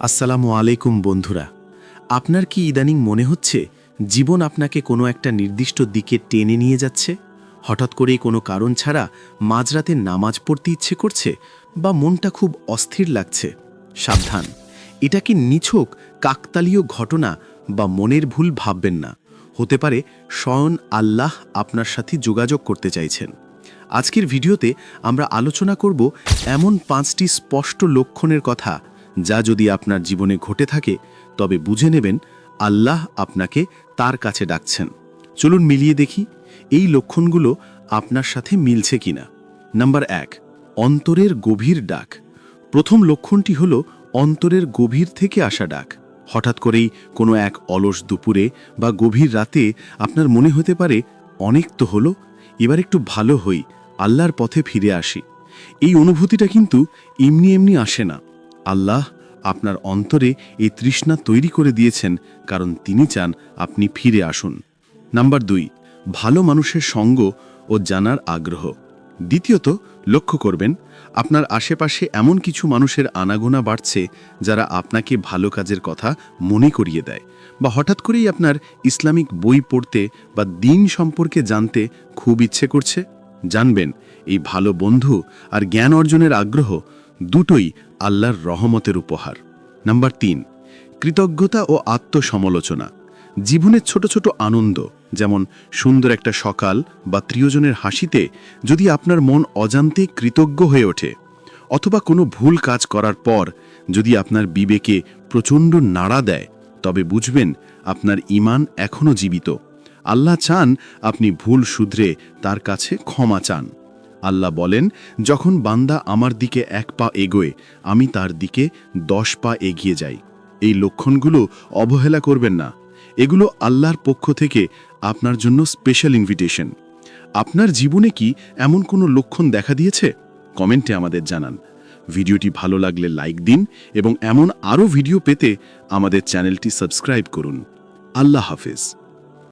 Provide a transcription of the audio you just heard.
আসসালামু আলাইকুম বন্ধুরা। আপনার কি ইদানিং মনে হচ্ছে জীবন আপনাকে কোনো একটা নির্দিষ্ট দিকে টেনে নিয়ে যাচ্ছে? হঠাৎ করেই কোনো কারণ ছাড়া মাঝরাতে নামাজ পড়তে ইচ্ছে করছে বা মনটা খুব অস্থির লাগছে? সাবধান। এটা কি নিছক, কাকতালীয় ঘটনা বা মনের ভুল ভাববেন না। হতে পারে স্বয়ং আল্লাহ আপনার সাথে যোগাযোগ করতে চাইছেন। আজকের ভিডিওতে আমরা আলোচনা করব এমন পাঁচটি স্পষ্ট লক্ষণের কথা যা যদি আপনার জীবনে ঘটে থাকে, তবে বুঝে নেবেন আল্লাহ আপনাকে তার কাছে ডাকছেন। চলুন মিলিয়ে দেখি এই লক্ষণগুলো আপনার সাথে মিলছে কিনা। নাম্বার এক, অন্তরের গভীর ডাক। প্রথম লক্ষণটি হল অন্তরের গভীর থেকে আসা ডাক। হঠাৎ করেই কোনো এক অলস দুপুরে বা গভীর রাতে আপনার মনে হতে পারে অনেক তো হলো, এবার একটু ভালো হই, আল্লাহর পথে ফিরে আসি। এই অনুভূতিটা কিন্তু এমনি এমনি আসে না। আল্লাহ আপনার অন্তরে এই তৃষ্ণা তৈরি করে দিয়েছেন, কারণ তিনি চান আপনি ফিরে আসুন। নাম্বার দুই, ভালো মানুষের সঙ্গ ও জানার আগ্রহ। দ্বিতীয়ত, লক্ষ্য করবেন, আপনার আশেপাশে এমন কিছু মানুষের আনাগোনা বাড়ছে যারা আপনাকে ভালো কাজের কথা মনে করিয়ে দেয় বা হঠাৎ করেই আপনার ইসলামিক বই পড়তে বা দিন সম্পর্কে জানতে খুব ইচ্ছে করছে। জানবেন, এই ভালো বন্ধু আর জ্ঞান অর্জনের আগ্রহ দুটোই আল্লাহর রহমতের উপহার। নাম্বার তিন, কৃতজ্ঞতা ও আত্মসমালোচনা। জীবনের ছোট ছোট আনন্দ, যেমন সুন্দর একটা সকাল বা প্রিয়জনের হাসিতে যদি আপনার মন অজান্তে কৃতজ্ঞ হয়ে ওঠে, অথবা কোনো ভুল কাজ করার পর যদি আপনার বিবেকে প্রচণ্ড নাড়া দেয়, তবে বুঝবেন আপনার ইমান এখনও জীবিত। আল্লাহ চান আপনি ভুল শুধরে তার কাছে ক্ষমা চান। আল্লাহ বলেন, যখন বান্দা আমার দিকে এক পা এগোয়, আমি তার দিকে দশ পা এগিয়ে যাই। এই লক্ষণগুলো অবহেলা করবেন না। এগুলো আল্লাহর পক্ষ থেকে আপনার জন্য স্পেশাল ইনভিটেশন আপনার জীবনে কি এমন কোনো লক্ষণ দেখা দিয়েছে? কমেন্টে আমাদের জানান। ভিডিওটি ভালো লাগলে লাইক দিন এবং এমন আরও ভিডিও পেতে আমাদের চ্যানেলটি সাবস্ক্রাইব করুন। আল্লাহ হাফেজ।